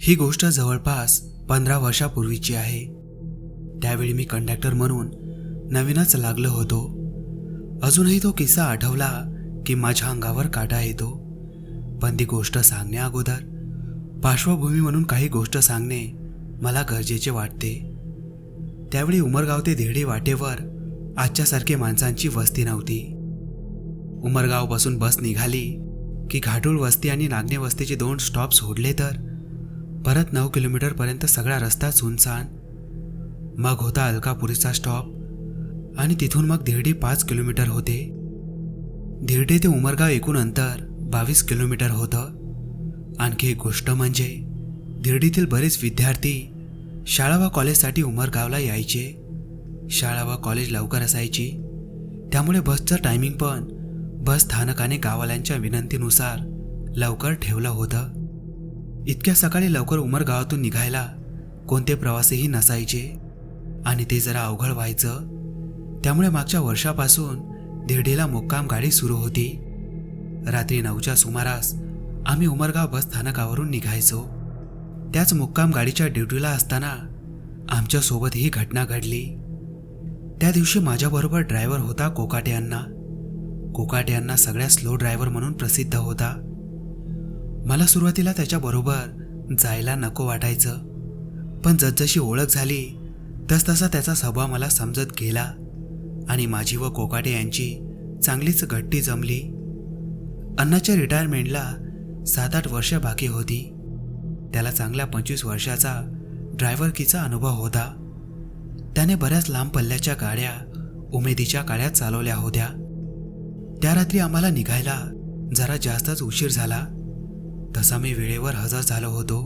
ही गोष्ट जवळपास पंधरा वर्षापूर्वीची आहे. त्यावेळी मी कंडक्टर म्हणून नवीनच लागलो होतो. अजूनही तो किस्सा आठवला की माझ्या अंगावर काटा येतो. पण ती गोष्ट सांगण्या अगोदर पार्श्वभूमी म्हणून काही गोष्ट सांगणे मला गरजेचे वाटते. त्यावेळी उमरगाव ते धेडे वाटेवर आजच्यासारखे माणसांची वस्ती नव्हती. उमरगावपासून बस निघाली की घाटूळ वस्ती आणि नागणे वस्तीचे दोन स्टॉप सोडले तर परत नऊ किलोमीटरपर्यंत सगळा रस्ता सुनसान मग होता अलकापुरीचा स्टॉप आणि तिथून मग धिरडे पाच किलोमीटर होते. धिरडे ते उमरगाव एकूण अंतर बावीस किलोमीटर होतं. आणखी एक गोष्ट म्हणजे धिरडीतील बरेच विद्यार्थी शाळा व कॉलेजसाठी उमरगावला यायचे. शाळा व कॉलेज लवकर असायची. त्यामुळे बसचं टायमिंग पण बस स्थानकाने गावाल्यांच्या विनंतीनुसार लवकर ठेवलं होतं. इतक्या सकाळी लवकर उमरगावातून निघायला कोणते प्रवासीही नसायचे. आणि ते जरा अवघड व्हायचं. त्यामुळे मागच्या वर्षापासून दिर्डीला मुक्काम गाडी सुरू होती. रात्री नऊच्या सुमारास आम्ही उमरगाव बस स्थानकावरून निघायचो. त्याच मुक्काम गाडीच्या ड्युटीला असताना आमच्यासोबत ही घटना घडली. त्या दिवशी माझ्याबरोबर ड्रायव्हर होता कोकाटे कोकाट्यांना कोकाटे सगळ्यात स्लो ड्रायव्हर म्हणून प्रसिद्ध होता. मला सुरुवातीला त्याच्याबरोबर जायला नको वाटायचं. पण जसजशी ओळख झाली तसतसा त्याचा स्वभाव मला समजत गेला. आणि माझी व कोकाटे यांची चांगलीच घट्टी जमली. अण्णाच्या रिटायरमेंटला सात आठ वर्ष बाकी होती. त्याला चांगल्या पंचवीस वर्षाचा ड्रायव्हरकीचा अनुभव होता. त्याने बऱ्याच लांब पल्ल्याच्या गाड्या उमेदीच्या काळ्यात चालवल्या होत्या. त्या रात्री आम्हाला निघायला जरा जास्तच उशीर झाला. तसा मी वेळेवर हजर झालो होतो.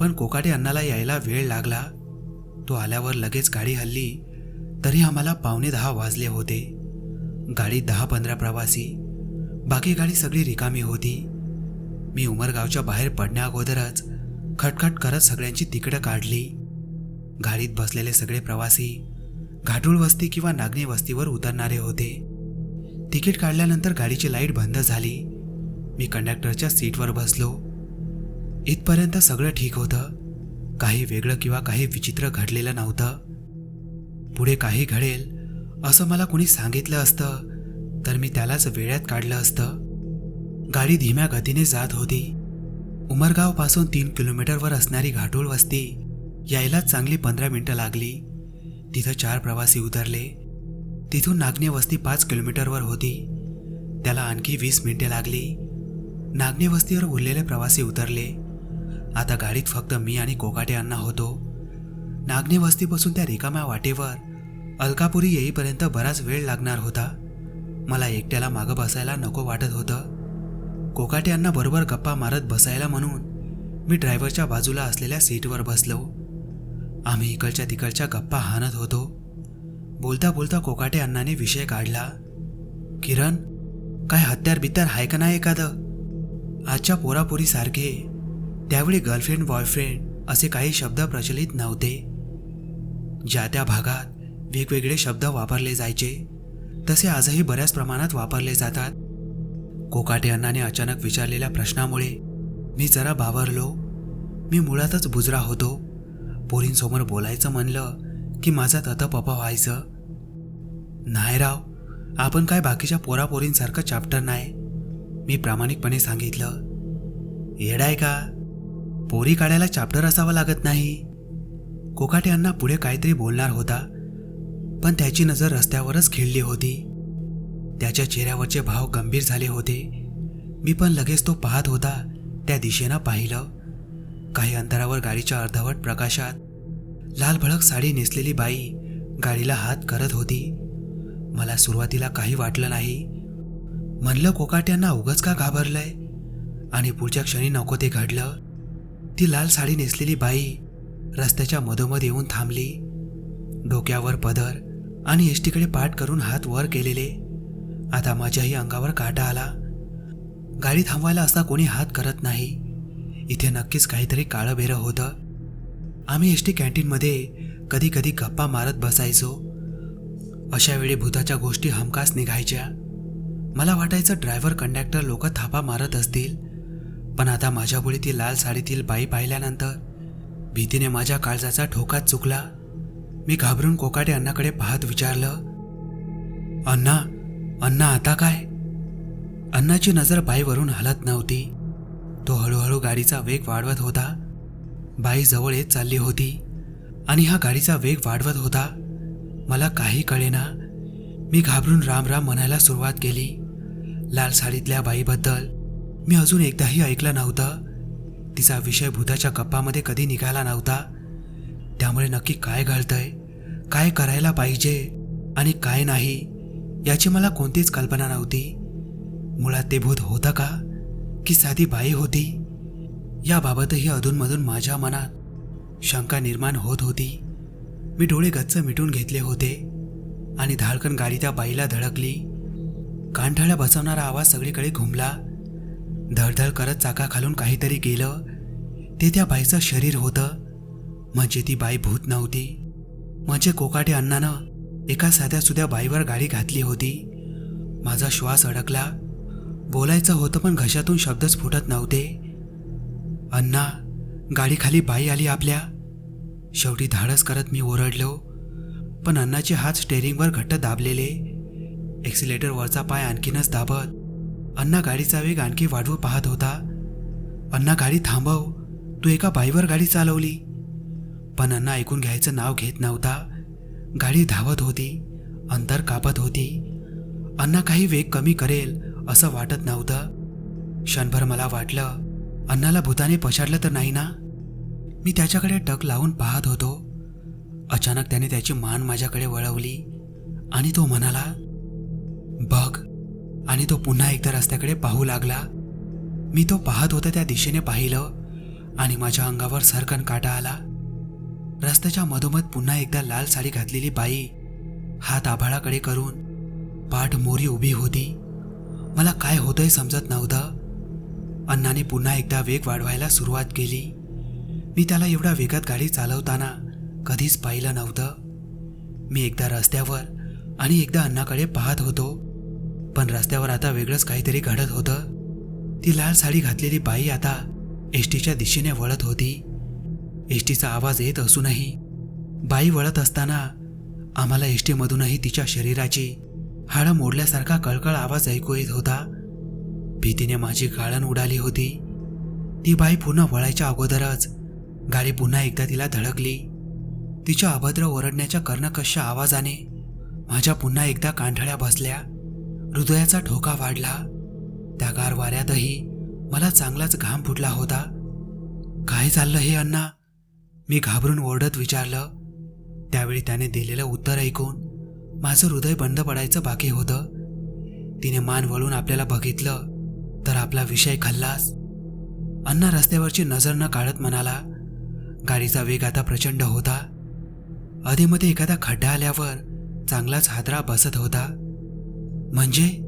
पण कोकाटे अण्णाला यायला वेळ लागला. तो आल्यावर लगेच गाडी हल्ली तरी आम्हाला पावणे दहा वाजले होते. गाडीत दहा पंधरा प्रवासी बाकी गाडी सगळी रिकामी होती. मी उमरगावच्या बाहेर पडण्या अगोदरच खटखट करत सगळ्यांची तिकडं काढली. गाडीत बसलेले सगळे प्रवासी घाटूळ वस्ती किंवा नागणी वस्तीवर उतरणारे होते. तिकीट काढल्यानंतर गाडीची लाइट बंद झाली. मी कंडक्टरच्या सीटवर बसलो. इथपर्यंत सगळं ठीक होतं. काही वेगळं किंवा काही विचित्र घडलेलं नव्हतं. पुढे काही घडेल असं मला कुणी सांगितलं असतं तर मी त्यालाच वेळ्यात काढलं असतं. गाडी धीम्या गतीने जात होती. उमरगावपासून तीन किलोमीटरवर असणारी घाटोळ वस्ती यायलाच चांगली पंधरा मिनटं लागली. तिथं चार प्रवासी उतरले. तिथून नागणे वस्ती पाच किलोमीटरवर होती. त्याला आणखी वीस मिनिटे लागली. नागणे वस्तीवर उरलेले प्रवासी उतरले. आता गाडीत फक्त मी आणि कोकाटे अण्णा होतो. नागणे वस्तीपासून त्या रिकाम्या वाटेवर अलकापुरी येईपर्यंत बराच वेळ लागणार होता. मला एकट्याला मागं बसायला नको वाटत होतं. कोकाटे बरोबर गप्पा मारत बसायला म्हणून मी ड्रायव्हरच्या बाजूला असलेल्या सीटवर बसलो. आम्ही इकडच्या तिकडच्या गप्पा हाणत होतो. बोलता बोलता कोकाटे अण्णाने विषय काढला. किरण काय हत्यार बित्यार आहे का नाही एखादं? आजच्या पोरापोरीसारखे. त्यावेळी गर्लफ्रेंड बॉयफ्रेंड असे काही शब्द प्रचलित नव्हते. ज्या त्या भागात वेगवेगळे शब्द वापरले जायचे. तसे आजही बऱ्याच प्रमाणात वापरले जातात. कोकाटे अण्णाने अचानक विचारलेल्या प्रश्नामुळे मी जरा बावरलो. मी मुळातच बुजरा होतो. पोरींसमोर बोलायचं म्हणलं की माझा ततपप व्हायचं. नाही राव आपण काय बाकीच्या पोरापोरींसारखं चॅप्टर नाही मी प्रामाणिकपणे सांगितलं. येडाय का? पोरी काढायला चॅप्टर असावं लागत नाही. कोकाटे अण्णा पुढे काहीतरी बोलणार होता. पण त्याची नजर रस्त्यावरच खिळली होती. त्याच्या चेहऱ्यावरचे भाव गंभीर झाले होते. मी पण लगेच तो पाहत होता त्या दिशेनं पाहिलं. काही अंतरावर गाडीच्या अर्धवट प्रकाशात लाल भळक साडी नेसलेली बाई गाडीला हात करत होती. मला सुरुवातीला काही वाटलं नाही. म्हणलं कोकाट्यांना उगच का घाबरलंय? आणि पुढच्या क्षणी नको ते घडलं. ती लाल साडी नेसलेली बाई रस्त्याच्या मधोमध येऊन थांबली. डोक्यावर पदर आणि एसटीकडे पाठ करून हात वर केलेले. आता माझ्याही अंगावर काटा आला. गाडी थांबवायला असा कोणी हात करत नाही. इथे नक्कीच काहीतरी काळं बेरं होतं. आम्ही एस टी कॅन्टीनमध्ये कधी कधी गप्पा मारत बसायचो. अशा वेळी भूताच्या गोष्टी हमखास निघायच्या. मला वाटायचं ड्रायव्हर कंडक्टर लोक थापा मारत असतील. पण आता माझ्यापुढे ती लाल साडीतील बाई पाहिल्यानंतर भीतीने माझ्या काळजाचा ठोकाच चुकला. मी घाबरून कोकाटे अण्णाकडे पाहत विचारलं अण्णा अण्णा आता काय? अण्णाची नजर बाईवरून हलत नव्हती. तो हळूहळू गाडीचा वेग वाढवत होता. बाई जवळ येत चालली होती आणि हा गाडीचा वेग वाढवत होता. मला काही कळेना. मी घाबरून राम राम म्हणायला सुरुवात केली. लाल साडीतल्या बाईबद्दल मी अजून एकदाही ऐकलं नव्हतं. तिचा विषय भूताच्या गप्पामध्ये कधी निघाला नव्हता. त्यामुळे नक्की काय घालतंय? काय करायला पाहिजे? आणि काय नाही? याची मला कोणतीच कल्पना नव्हती. मुळात ते भूत होतं का? की साधी बाई होती? याबाबतही अधूनमधून माझ्या मनात शंका निर्माण होत होती. मी डोळे गच्च मिटून घेतले होते आणि धाडकन गाडी त्या बाईला धडकली. कानठाळ्या बसवणारा आवाज सगळीकडे घुमला. धडधड करत चाकाखालून काहीतरी गेलं. ते त्या बाईचं शरीर होतं. म्हणजे ती बाई भूत नव्हती. म्हणजे कोकाटे अण्णानं एका साध्या सुध्या बाईवर गाडी घातली होती. माझा श्वास अडकला. बोलायचं होतं पण घशातून शब्दच फुटत नव्हते. अण्णा गाडीखाली बाई आली आपल्या. शेवटी धाडस करत मी ओरडलो. पण अण्णाचे हात स्टेरिंगवर घट्ट दाबलेले. एक्सिलेटर वरचा पाय आणखीनच दाबत. अण्णा गाडीचा वेग आणखी वाढवू पाहत होता. अण्णा गाडी थांबव. तू एका बाईवर गाडी चालवली. पण अण्णा ऐकून घ्यायचं नाव घेत नव्हता. गाडी धावत होती अंतर कापत होती. अण्णा काही वेग कमी करेल असं वाटत नव्हतं. क्षणभर मला वाटलं अण्णाला भूताने पछाडलं तर नाही ना? मी त्याच्याकडे टक लावून पाहत होतो. अचानक त्याने त्याची मान माझ्याकडे वळवली आणि तो म्हणाला बघ. आणि तो पुन्हा एकदा रस्त्याकडे पाहू लागला. मी तो पाहत होता त्या दिशेने पाहिलं आणि माझ्या अंगावर सरकन काटा आला. रस्त्याच्या मधोमध पुन्हा एकदा लाल साडी घातलेली बाई हात आभाळाकडे करून पाठ मोरी उभी होती. मला काय होतंय समजत नव्हतं. अण्णाने पुन्हा एकदा वेग वाढवायला सुरुवात केली. मी त्याला एवढ्या वेगात गाडी चालवताना कधीच पाहिलं नव्हतं. मी एकदा रस्त्यावर आणि एकदा अण्णाकडे पाहत होतो. पण रस्त्यावर आता वेगळंच काहीतरी घडत होतं. ती लाल साडी घातलेली बाई आता एस टीच्या दिशेने वळत होती. एस टीचा आवाज येत असूनही बाई वळत असताना आम्हाला एस टीमधूनही तिच्या शरीराची हाडं मोडल्यासारखा कळकळ आवाज ऐकू येत होता. भीतीने माझी गाळण उडाली होती. ती बाई पुन्हा वळायच्या अगोदरच गाडी पुन्हा एकदा तिला धडकली. तिच्या अभद्र ओरडण्याच्या कर्णकशा आवाजाने माझ्या पुन्हा एकदा कांठळ्या बसल्या. हृदयाचा ठोका वाढला. त्या गार वाऱ्यातही मला चांगलाच घाम फुटला होता. काय चाललं हे अण्णा? मी घाबरून ओरडत विचारलं. त्यावेळी त्याने दिलेलं उत्तर ऐकून माझं हृदय बंद पडायचं बाकी होतं. तिने मान वळून आपल्याला बघितलं तर आपला विषय खाल्लास. अण्णा रस्त्यावरची नजर न काढत म्हणाला गाडीचा वेग आता प्रचंड होता. अधेमध्ये एखादा खड्डा आल्यावर चांगलाच हादरा बसत होता. म्हणजे?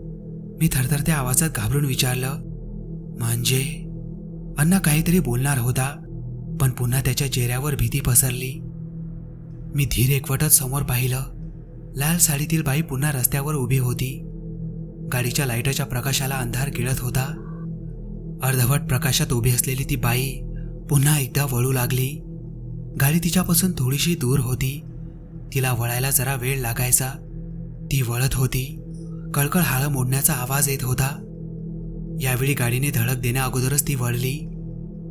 मी थरथरत्या आवाजात घाबरून विचारलं म्हणजे? अण्णा काहीतरी बोलणार होता. पण पुन्हा त्याच्या चेहऱ्यावर भीती पसरली. मी धीर एकवटत समोर पाहिलं. लाल साडीतील बाई पुन्हा रस्त्यावर उभी होती. गाडीच्या लाईटाच्या प्रकाशाला अंधार गिळत होता. अर्धवट प्रकाशात उभी असलेली ती बाई पुन्हा एकदा वळू लागली. गाडी तिच्यापासून थोडीशी दूर होती. तिला वळायला जरा वेळ लागायचा. ती वळत होती. कळकळ हाळं मोडण्याचा आवाज येत होता. यावेळी गाडीने धडक देण्या अगोदरच ती वळली.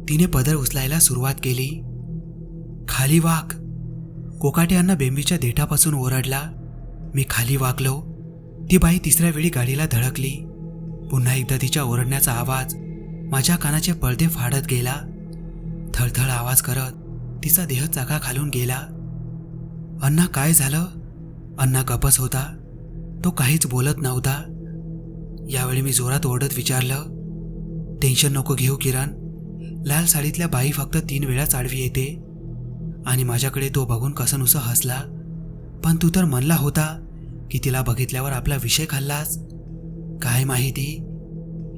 तिने पदर उचलायला सुरुवात केली. खाली वाक. कोकाटे यांना बेंबीच्या देठापासून ओरडला. मी खाली वाकलो. ती बाई तिसऱ्या वेळी गाडीला धडकली. पुन्हा एकदा तिच्या ओरडण्याचा आवाज माझ्या कानाचे पडदे फाडत गेला. थळथळ आवाज करत तिचा देह चाका खालून गेला. अण्णा काय झालं? अण्णा गपस होता. तो काहीच बोलत नव्हता. यावेळी मी जोरात ओरडत विचारलं टेन्शन नको घेऊ किरण. लाल साडीतल्या बाई फक्त तीन वेळा चाडवी येते. आणि माझ्याकडे तो बघून कसनुसं हसला. पण तू तर म्हणला होता की तिला बघितल्यावर आपला विषय खाल्लास. काय माहिती?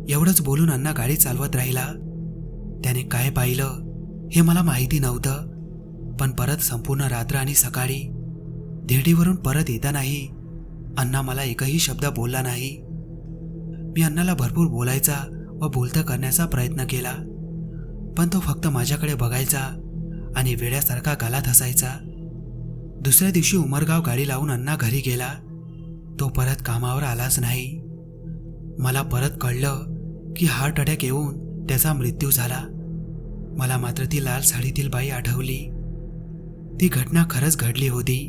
एवढंच बोलून अण्णा गाडी चालवत राहिला. त्याने काय पाहिलं हे मला माहिती नव्हतं. पण परत संपूर्ण रात्र आणि सकाळी धिरडीवरून परत येतानाही अण्णा मला एकही शब्द बोलला नाही. मी अण्णाला भरपूर बोलायचा व बोलतं करण्याचा प्रयत्न केला. पण तो फक्त माझ्याकडे बघायचा आणि वेड्यासारखा गालात हसायचा. दुसऱ्या दिवशी उमरगाव गाडी लावून अण्णा घरी गेला. तो परत कामावर आलाच नाही. मला परत कळलं की हार्ट अटॅक येऊन त्याचा मृत्यू झाला. मला मात्र ती लाल साडीतील बाई आठवली ती घटना खरंच घडली होती.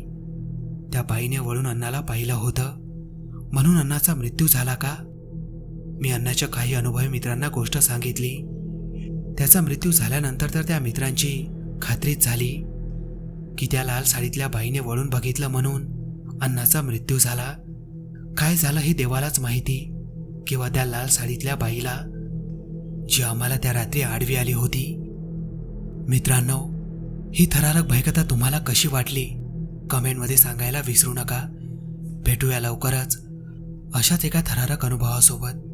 त्या बाईने वळून अण्णाला पाहिलं होतं. म्हणून अण्णाचा मृत्यू झाला का? मी अण्णाच्या काही अनुभवी मित्रांना गोष्ट सांगितली. त्याचा मृत्यू झाल्यानंतर तर त्या मित्रांची खात्रीच झाली. की त्या लाल साडीतल्या बाईने वळून बघितलं म्हणून अण्णाचा मृत्यू झाला. काय झालं हे देवालाच माहिती. किंवा त्या लाल साडीतल्या बाईला जी आम्हाला त्या रात्री आडवी आली होती. मित्रांनो ही थरारक भयकथा तुम्हाला कशी वाटली? कमेंटमध्ये सांगायला विसरू नका. भेटूया लवकरच. अशाच एका थरारक अनुभवासोबत.